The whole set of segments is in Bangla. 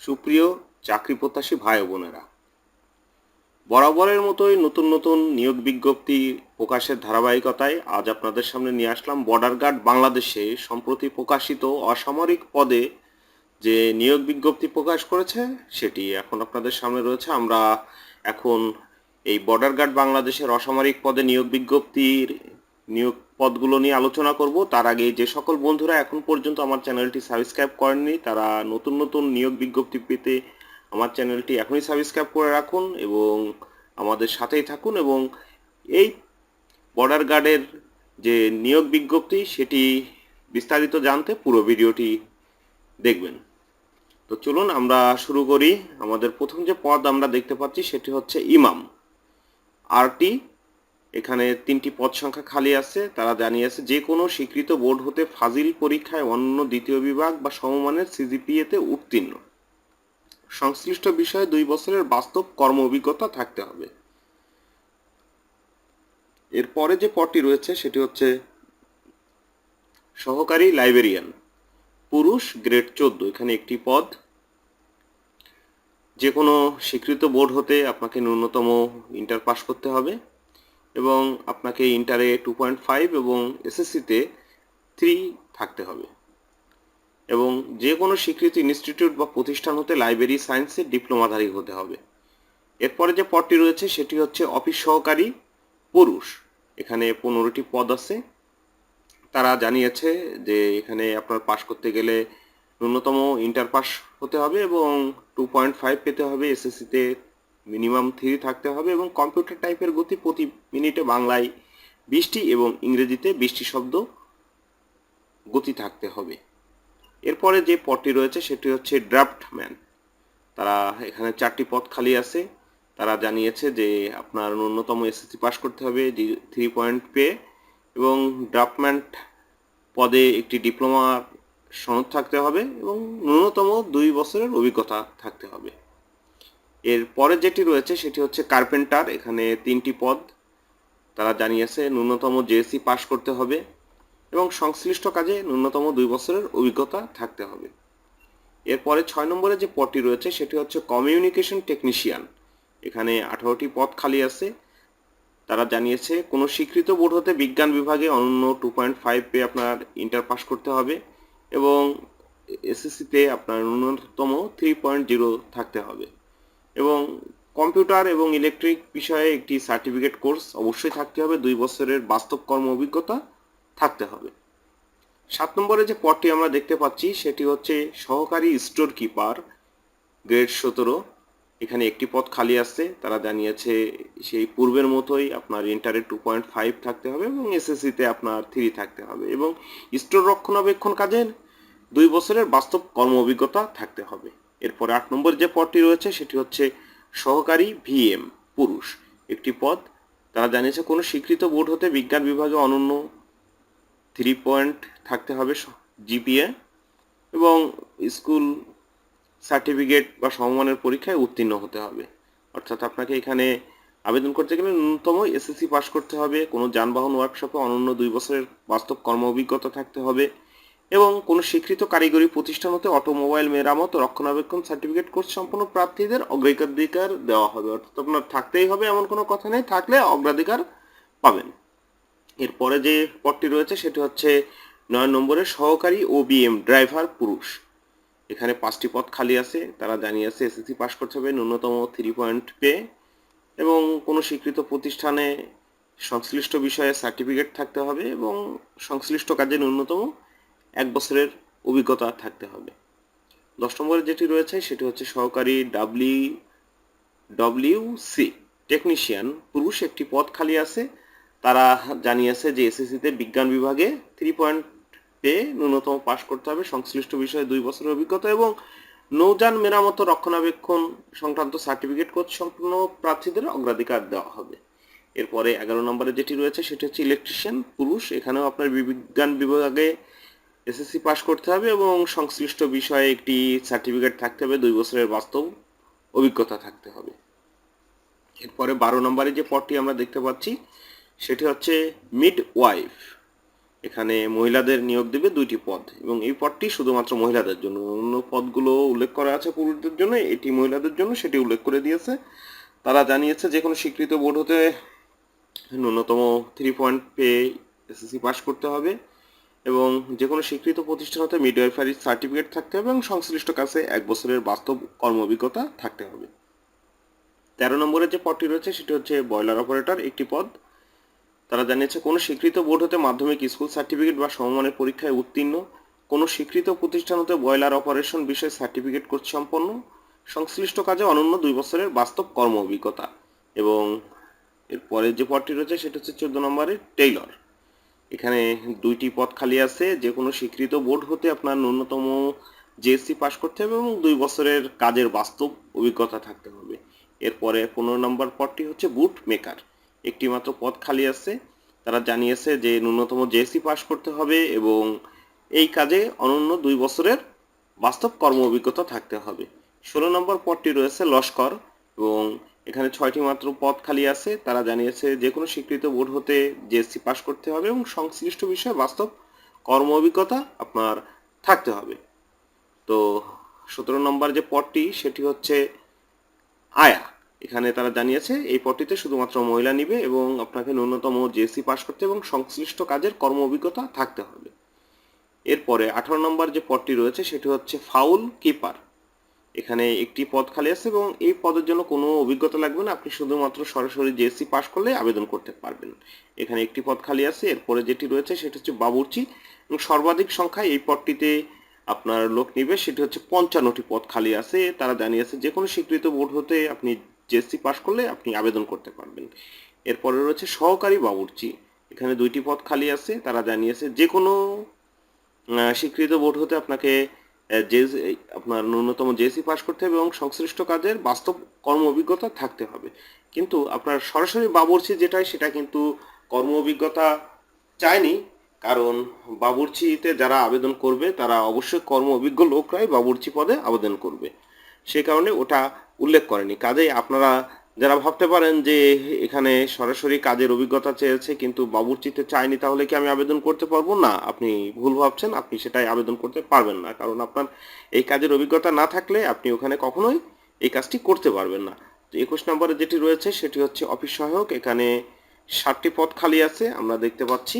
সুপ্রিয় চাকরি প্রত্যাশী ভাই বোনেরা, বরাবরের মতোই নতুন নতুন নিয়োগ বিজ্ঞপ্তি প্রকাশের ধারাবাহিকতায় আজ আপনাদের সামনে নিয়ে আসলাম বর্ডার গার্ড বাংলাদেশে সম্প্রতি প্রকাশিত অসামরিক পদে যে নিয়োগ বিজ্ঞপ্তি প্রকাশ করেছে, সেটি এখন আপনাদের সামনে রয়েছে। আমরা এখন এই বর্ডার গার্ড বাংলাদেশের অসামরিক পদে নিয়োগ বিজ্ঞপ্তির নিয়োগ পদগুলো নিয়ে আলোচনা করব। তার আগে যে সকল বন্ধুরা এখন পর্যন্ত আমার চ্যানেলটি সাবস্ক্রাইব করেননি, তারা নতুন নতুন নিয়োগ বিজ্ঞপ্তি পেতে আমার চ্যানেলটি এখনই সাবস্ক্রাইব করে রাখুন এবং আমাদের সাথেই থাকুন এবং এই বর্ডার গার্ডের যে নিয়োগ বিজ্ঞপ্তি, সেটি বিস্তারিত জানতে পুরো ভিডিওটি দেখবেন। তো চলুন আমরা শুরু করি। আমাদের প্রথম যে পদ আমরা দেখতে পাচ্ছি, সেটি হচ্ছে ইমাম। আরটি এখানে তিনটি পদ সংখ্যা খালি আছে। তারা জানিয়েছে যে কোনো স্বীকৃত বোর্ড হতে ফাজিল পরীক্ষায় অন্য দ্বিতীয় বিভাগ বা সমমানের সিজিপিএতে উত্তীর্ণ। সংশ্লিষ্ট বিষয়ে দুই বছরের বাস্তব কর্ম অভিজ্ঞতা থাকতে হবে। এরপরে যে পদটি রয়েছে, সেটি হচ্ছে সহকারী লাইব্রেরিয়ান, পুরুষ গ্রেড চোদ্দ। এখানে একটি পদ। যে কোনো স্বীকৃত বোর্ড হতে আপনাকে ন্যূনতম ইন্টার পাস করতে হবে। এবং আপনাকে ইন্টারে টু পয়েন্ট ফাইভ এবং এসএসসিতে থ্রি থাকতে হবে। এবং যে কোনো স্বীকৃত ইনস্টিটিউট বা প্রতিষ্ঠান হতে লাইব্রেরি সায়েন্সের ডিপ্লোমাধারী হতে হবে। এরপরে যে পদটি রয়েছে, সেটি হচ্ছে অফিস সহকারী পুরুষ। এখানে পনেরোটি পদ আছে। তারা জানিয়েছে যে এখানে আপনার পাশ করতে গেলে ন্যূনতম ইন্টার পাস হতে হবে এবং টু পয়েন্ট ফাইভ পেতে হবে এসএসসিতে মিনিমাম থ্রি থাকতে হবে এবং কম্পিউটার টাইপের গতি প্রতি মিনিটে বাংলায় বিশটি এবং ইংরেজিতে বিশটি শব্দ গতি থাকতে হবে। এরপরে যে পদটি রয়েছে সেটি হচ্ছে ড্রাফটম্যান তারা এখানে চারটি পদ খালি আছে। তারা জানিয়েছে যে আপনার ন্যূনতম এসএসসি পাস করতে হবে থ্রি পয়েন্ট পে এবং ড্রাফটম্যান পদে একটি ডিপ্লোমা সনদ থাকতে হবে এবং ন্যূনতম দুই বছরের অভিজ্ঞতা থাকতে হবে। এর পরে যেটি রয়েছে সেটি হচ্ছে কার্পেন্টার, এখানে তিনটি পদ তারা জানিয়েছে, ন্যূনতম জেএসসি পাস করতে হবে এবং সংশ্লিষ্ট কাজে ন্যূনতম দুই বছরের অভিজ্ঞতা থাকতে হবে। এরপরে ছয় নম্বরে যে পদটি রয়েছে সেটি হচ্ছে কমিউনিকেশন টেকনিশিয়ান এখানে আঠারোটি পদ খালি আছে। তারা জানিয়েছে, কোনো স্বীকৃত বোর্ড হতে বিজ্ঞান বিভাগে অনন্য টু পয়েন্ট ফাইভ পে আপনার ইন্টার পাস করতে হবে এবং এসএসসিতে আপনার ন্যূনতম থ্রি পয়েন্ট জিরো থাকতে হবে। এবং কম্পিউটার এবং ইলেকট্রিক বিষয়ে একটি সার্টিফিকেট কোর্স অবশ্যই থাকতে হবে। দুই বছরের বাস্তব কর্ম অভিজ্ঞতা থাকতে হবে। সাত নম্বরে যে পদটি আমরা দেখতে পাচ্ছি, সেটি হচ্ছে সহকারী স্টোর কিপার গ্রেড সতেরো। এখানে একটি পদ খালি আসছে তারা জানিয়েছে সেই পূর্বের মতোই আপনার ইন্টারে টু পয়েন্ট ফাইভ থাকতে হবে এবং এসএসসিতে আপনার থ্রি থাকতে হবে এবং স্টোর রক্ষণাবেক্ষণ কাজে দুই বছরের বাস্তব কর্ম অভিজ্ঞতা থাকতে হবে। এরপরে আট নম্বর যে পদটি রয়েছে, সেটি হচ্ছে সহকারী ভিএম, পুরুষ। একটি পদ, তারা জানিয়েছে কোনো স্বীকৃত বোর্ড হতে বিজ্ঞান বিভাগে অনন্য থ্রি পয়েন্ট থাকতে হবে জিপিএ এবং স্কুল সার্টিফিকেট বা সমমানের পরীক্ষায় উত্তীর্ণ হতে হবে। অর্থাৎ আপনাকে এখানে আবেদন করতে গেলে ন্যূনতম এসএসসি পাস করতে হবে, কোনো যানবাহন ওয়ার্কশপে অনন্য দুই বছরের বাস্তব কর্ম অভিজ্ঞতা থাকতে হবে এবং কোনো স্বীকৃত কারিগরি প্রতিষ্ঠান হতে অটোমোবাইল মেরামত, রক্ষণাবেক্ষণ সার্টিফিকেট, কোর্স সম্পন্ন প্রার্থীদের অগ্রাধিকার দেওয়া হবে। অর্থাৎ আপনার থাকতেই হবে এমন কোনো কথা নেই, থাকলে অগ্রাধিকার পাবেন। এরপরে যে পদটি রয়েছে সেটি হচ্ছে নয় নম্বরের সহকারী ও বিএম ড্রাইভার পুরুষ। এখানে পাঁচটি পদ খালি আছে, তারা জানিয়েছে এসএসসি পাস করতে হবে, ন্যূনতম থ্রি পয়েন্ট পে এবং কোনো স্বীকৃত প্রতিষ্ঠানে সংশ্লিষ্ট বিষয়ে সার্টিফিকেট থাকতে হবে এবং সংশ্লিষ্ট কাজে ন্যূনতম এক বছরের অভিজ্ঞতা থাকতে হবে। দশ নম্বরে যেটি রয়েছে সেটি হচ্ছে সহকারী ডাব্লিউ ডব্লিউ সি টেকনিশিয়ান পুরুষ একটি পদ খালি আছে। তারা জানিয়েছে যে এসএসসিতে বিজ্ঞান বিভাগে থ্রি পয়েন্ট পে ন্যূনতম পাশ করতে হবে। সংশ্লিষ্ট বিষয়ে দুই বছরের অভিজ্ঞতা এবং নৌযান মেরামত রক্ষণাবেক্ষণ সংক্রান্ত সার্টিফিকেট কোর্স সম্পূর্ণ প্রার্থীদের অগ্রাধিকার দেওয়া হবে। এরপরে এগারো নম্বরে যেটি রয়েছে সেটি হচ্ছে ইলেকট্রিশিয়ান পুরুষ। এখানেও আপনার বিজ্ঞান বিভাগে এসএসসি পাস করতে হবে এবং সংশ্লিষ্ট বিষয়ে একটি সার্টিফিকেট থাকতে হবে, দুই বছরের বাস্তব অভিজ্ঞতা থাকতে হবে। এরপরে বারো নম্বরে যে পদটি আমরা দেখতে পাচ্ছি, সেটি হচ্ছে মিড ওয়াইফ এখানে মহিলাদের নিয়োগ দেবে দুইটি পদ এবং এই পদটি শুধুমাত্র মহিলাদের জন্য, অন্য পদগুলো উল্লেখ করা আছে পুরুষদের জন্য, এটি মহিলাদের জন্য, সেটি উল্লেখ করে দিয়েছে। তারা জানিয়েছে যে কোনো স্বীকৃত বোর্ড হতে ন্যূনতম থ্রি পয়েন্ট পেয়ে এসএসসি পাস করতে হবে। এবং যে কোনো স্বীকৃত প্রতিষ্ঠান হতে মিডওয়াইফারি সার্টিফিকেট থাকতে হবে এবং সংশ্লিষ্ট কাছে এক বছরের বাস্তব কর্ম অভিজ্ঞতা থাকতে হবে। তেরো নম্বরের যে পদটি রয়েছে, সেটি হচ্ছে বয়লার অপারেটর একটি পদ। তারা জানিয়েছে, কোনো স্বীকৃত বোর্ড হতে মাধ্যমিক স্কুল সার্টিফিকেট বা সমমানের পরীক্ষায় উত্তীর্ণ, কোনো স্বীকৃত প্রতিষ্ঠান হতে বয়লার অপারেশন বিষয়ে সার্টিফিকেট কোর্স সম্পন্ন সংশ্লিষ্ট কাজে অনন্য দুই বছরের বাস্তব কর্ম অভিজ্ঞতা। এবং এরপরে যে পদটি রয়েছে, সেটা হচ্ছে চোদ্দ নম্বরের টেইলর এখানে দুইটি পদ খালি আছে যে কোনো স্বীকৃত বোর্ড হতে আপনার ন্যূনতম জিএসসি পাস করতে হবে এবং দুই বছরের কাজের বাস্তব অভিজ্ঞতা থাকতে হবে। এরপরে পনেরো নম্বর পদটি হচ্ছে বুট মেকার একটি মাত্র পদ খালি আছে। তারা জানিয়েছে যে ন্যূনতম জেএসসি পাস করতে হবে এবং এই কাজে অনন্য দুই বছরের বাস্তব কর্ম অভিজ্ঞতা থাকতে হবে। ষোলো নম্বর পদটি রয়েছে লস্কর এবং এখানে ছয়টি মাত্র পদ খালি আছে। তারা জানিয়েছে যে কোনো স্বীকৃত বোর্ড হতে জেএসসি পাস করতে হবে এবং সংশ্লিষ্ট বিষয়ে বাস্তব কর্ম অভিজ্ঞতা আপনার থাকতে হবে। তো সতেরো নম্বর যে পদটি, সেটি হচ্ছে আয়া। এখানে তারা জানিয়েছে এই পদটিতে শুধুমাত্র মহিলা নিবে এবং আপনাকে ন্যূনতম জেএসসি পাস করতে এবং সংশ্লিষ্ট কাজের কর্ম অভিজ্ঞতা থাকতে হবে। এরপরে আঠারো নম্বর যে পদটি রয়েছে, সেটি হচ্ছে ফাউল কিপার। এখানে একটি পদ খালি আছে এবং এই পদের জন্য কোনো অভিজ্ঞতা লাগবে না। আপনি শুধুমাত্র সরাসরি জেএসসি পাশ করলে আবেদন করতে পারবেন। এখানে একটি পদ খালি আছে, এরপরে যেটি রয়েছে সেটি হচ্ছে বাবুর্চি। এবং সর্বাধিক সংখ্যায় এই পদটিতে আপনার লোক নিবে, সেটি হচ্ছে পঞ্চান্নটি পদ খালি আছে। তারা জানিয়েছে যে কোনো স্বীকৃত বোর্ড হতে আপনি জেএসসি পাশ করলে আপনি আবেদন করতে পারবেন। এরপরে রয়েছে সহকারী বাবুর্চি। এখানে দুইটি পদ খালি আছে। তারা জানিয়েছে যে কোনো স্বীকৃত বোর্ড হতে আপনাকে যে আপনার ন্যূনতম জেএসসি পাস করতে হবে এবং সংশ্লিষ্ট কাজের বাস্তব কর্ম অভিজ্ঞতা থাকতে হবে। কিন্তু আপনার সরাসরি বাবুর্চি যেটাই, সেটা কিন্তু কর্ম অভিজ্ঞতা চায়নি। কারণ বাবুর্চিতে যারা আবেদন করবে, তারা অবশ্যই কর্ম অভিজ্ঞ লোকরাই বাবুর্চি পদে আবেদন করবে। সেই কারণে ওটা উল্লেখ করেনি। কাজেই আপনারা যারা ভাবতে পারেন যে এখানে সরাসরি কাজের অভিজ্ঞতা চেয়েছে, কিন্তু বাবুর্চিতে চায়নি, তাহলে কি আমি আবেদন করতে পারব? না, আপনি ভুল ভাবছেন, আপনি সেটাই আবেদন করতে পারবেন না, কারণ আপনার এই কাজের অভিজ্ঞতা না থাকলে আপনি ওখানে কখনোই এই কাজটি করতে পারবেন না। তো একুশ নম্বরে যেটি রয়েছে, সেটি হচ্ছে অফিস সহায়ক, এখানে ষাটটি পদ খালি আছে, আমরা দেখতে পাচ্ছি।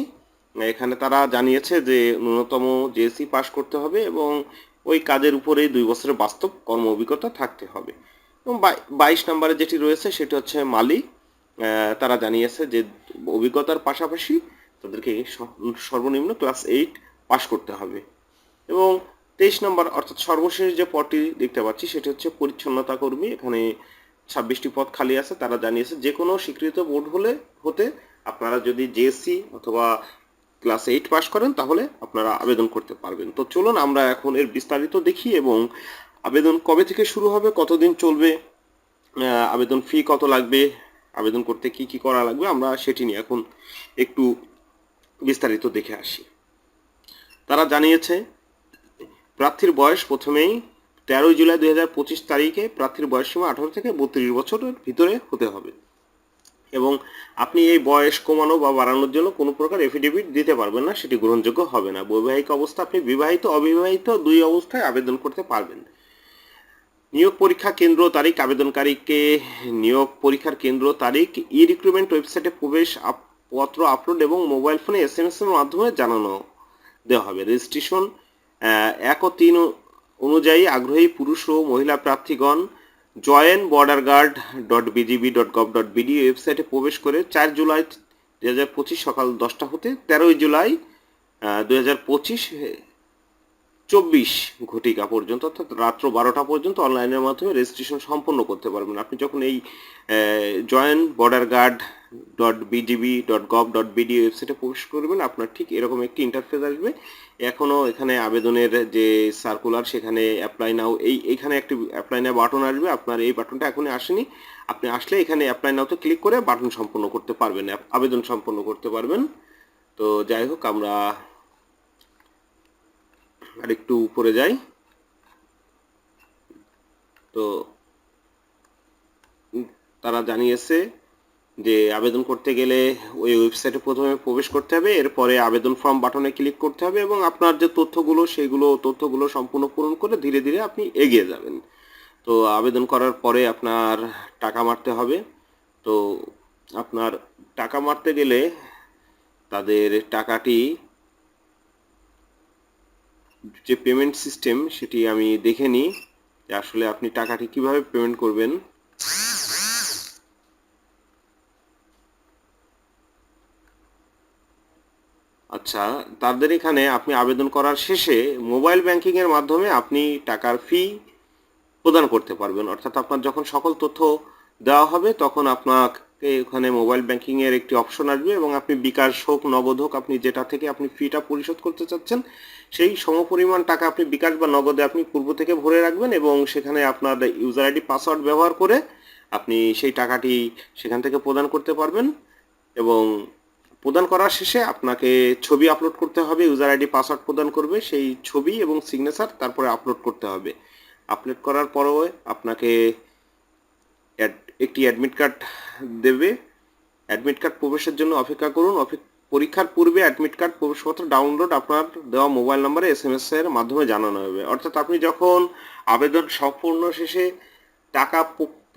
এখানে তারা জানিয়েছে যে ন্যূনতম জেএসসি পাস করতে হবে এবং ওই কাজের উপরেই দুই বছরের বাস্তব কর্ম অভিজ্ঞতা থাকতে হবে। এবং বাই- বাইশ নম্বরে যেটি রয়েছে সেটি হচ্ছে মালি। তারা জানিয়েছে যে অভিজ্ঞতার পাশাপাশি তাদেরকে সর্বনিম্ন ক্লাস এইট পাস করতে হবে। এবং তেইশ নম্বর অর্থাৎ সর্বশেষ যে পদটি দেখতে পাচ্ছি সেটি হচ্ছে পরিচ্ছন্নতা কর্মী। এখানে ছাব্বিশটি পদ খালি আছে। তারা জানিয়েছে যে কোনো স্বীকৃত বোর্ড হলে, হতে আপনারা যদি জেএসসি অথবা ক্লাস এইট পাস করেন তাহলে আপনারা আবেদন করতে পারবেন। তো চলুন আমরা এখন এর বিস্তারিত দেখি এবং আবেদন কবে থেকে শুরু হবে? কতদিন চলবে? আবেদন ফি কত লাগবে? আবেদন করতে কি কি করা লাগবে? আমরা সেটি নিয়ে এখন একটু বিস্তারিত দেখে আসি। তারা জানিয়েছে, প্রার্থীর বয়স প্রথমেই তেরোই জুলাই দুই হাজার পঁচিশ তারিখে, প্রার্থীর বয়স সীমা আঠারো থেকে বত্রিশ বছরের ভিতরে হতে হবে। এবং আপনি এই বয়স কমানো বা বাড়ানোর জন্য কোনো প্রকার এফিডেভিট দিতে পারবেন না, সেটি গ্রহণযোগ্য হবে না। বৈবাহিক অবস্থা, আপনি বিবাহিত, অবিবাহিত দুই অবস্থায় আবেদন করতে পারবেন। নিয়োগ পরীক্ষা কেন্দ্র তারিখ, আবেদনকারীকে নিয়োগ পরীক্ষার কেন্দ্র তারিখ ই রিক্রুটমেন্ট ওয়েবসাইটে প্রবেশ পত্র আপলোড এবং মোবাইল ফোনে এস এম এস এর মাধ্যমে জানানো দেওয়া হবে। রেজিস্ট্রেশন এক ও তিন অনুযায়ী আগ্রহী পুরুষ ও মহিলা প্রার্থীগণ join border guard dot BGB dot gov dot BD ওয়েবসাইটে প্রবেশ করে চার জুলাই দু হাজার পঁচিশ সকাল দশটা হতে তেরোই জুলাই দু হাজার পঁচিশ চব্বিশ ঘটিকা পর্যন্ত, অর্থাৎ রাত্র বারোটা পর্যন্ত অনলাইনের মাধ্যমে রেজিস্ট্রেশন সম্পন্ন করতে পারবেন। আপনি যখন এই join border guard dot BGB dot gov dot BD ওয়েবসাইটে প্রবেশ করবেন, আপনার ঠিক এরকম একটি ইন্টারফেস আসবে। এখনও এখানে আবেদনের যে সার্কুলার সেখানে অ্যাপ্লাই নাও এই, এখানে একটি অ্যাপ্লাই নাও বাটন আসবে। আপনার এই বাটনটা এখনই আসেনি। আপনি আসলে এখানে অ্যাপ্লাই নাওতে ক্লিক করে বাটন সম্পন্ন করতে পারবেন, আবেদন সম্পন্ন করতে পারবেন। তো যাই হোক, আমরা আর একটু উপরে যাই। তো তারা জানিয়েছে যে আবেদন করতে গেলে ওই ওয়েবসাইটে প্রথমে প্রবেশ করতে হবে, এরপরে আবেদন ফর্ম বাটনে ক্লিক করতে হবে এবং আপনার যে তথ্যগুলো, সেগুলো তথ্যগুলো সম্পূর্ণ পূরণ করে ধীরে ধীরে আপনি এগিয়ে যাবেন। তো আবেদন করার পরে আপনার টাকা মারতে হবে। তো আপনার টাকা মারতে গেলে তাদের টাকাটি যে পেমেন্ট সিস্টেম সেটি আমি দেখে নিই যে আসলে আপনি টাকাটি কীভাবে পেমেন্ট করবেন। আচ্ছা তাদের এখানে আপনি আবেদন করার শেষে মোবাইল ব্যাংকিংয়ের মাধ্যমে আপনি টাকার ফি প্রদান করতে পারবেন। অর্থাৎ আপনার যখন সকল তথ্য দেওয়া হবে, তখন আপনাকে ওখানে মোবাইল ব্যাংকিংয়ের একটি অপশন আসবে এবং আপনি বিকাশ হোক, নগদ হোক, আপনি যেটা থেকে আপনি ফিটা পরিশোধ করতে চাচ্ছেন, সেই সমপরিমাণ টাকা আপনি বিকাশ বা নগদে আপনি পূর্ব থেকে ভরে রাখবেন এবং সেখানে আপনার ইউজার আইডি পাসওয়ার্ড ব্যবহার করে আপনি সেই টাকাটি সেখান থেকে প্রদান করতে পারবেন এবং প্রদান করার শেষে আপনাকে ছবি আপলোড করতে হবে ইউজার আইডি পাসওয়ার্ড প্রদান করবে, সেই ছবি এবং সিগনেচার তারপরে আপলোড করতে হবে। আপলোড করার পরেও আপনাকে একটি অ্যাডমিট কার্ড দেবে। অ্যাডমিট কার্ড প্রবেশের জন্য অপেক্ষা করুন। পরীক্ষার পূর্বে অ্যাডমিট কার্ড প্রবেশপত্র ডাউনলোড আপনার দেওয়া মোবাইল নম্বরে এস এম এস এর মাধ্যমে জানানো হবে। অর্থাৎ আপনি যখন আবেদন সম্পূর্ণ শেষে টাকা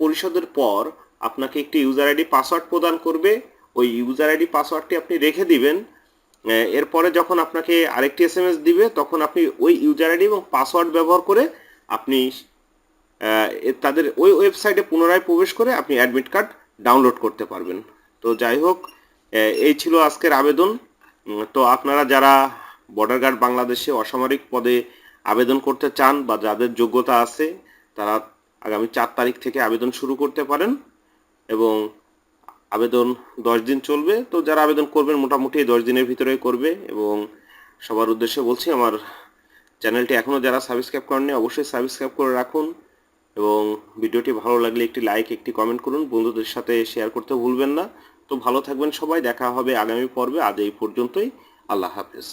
পরিশোধের পর আপনাকে একটি ইউজার আইডি পাসওয়ার্ড প্রদান করবে। ওই ইউজার আইডি পাসওয়ার্ডটি আপনি রেখে দিবেন। এরপরে যখন আপনাকে আরেকটি এস এম এস দিবে, তখন আপনি ওই ইউজার আইডি এবং পাসওয়ার্ড ব্যবহার করে আপনি তাদের ওই ওয়েবসাইটে পুনরায় প্রবেশ করে আপনি অ্যাডমিট কার্ড ডাউনলোড করতে পারবেন। তো যাই হোক এই ছিল আজকের আবেদন। তো আপনারা যারা বর্ডার গার্ড বাংলাদেশে অসামরিক পদে আবেদন করতে চান বা যাদের যোগ্যতা আছে, তারা আগামী চার তারিখ থেকে আবেদন শুরু করতে পারেন এবং আবেদন দশ দিন চলবে। তো যারা আবেদন করবেন, মোটামুটি দশ দিনের ভিতরে করবে এবং সবার উদ্দেশ্যে বলছি, আমার চ্যানেলটি এখনও যারা সাবস্ক্রাইব করেননি, অবশ্যই সাবস্ক্রাইব করে রাখুন। এবং ভিডিওটি ভালো লাগলে একটি লাইক, একটি কমেন্ট করুন। বন্ধুদের সাথে শেয়ার করতে ভুলবেন না। তো ভালো থাকবেন সবাই। দেখা হবে আগামী পর্বে। আজ এই পর্যন্তই। আল্লাহ হাফেজ।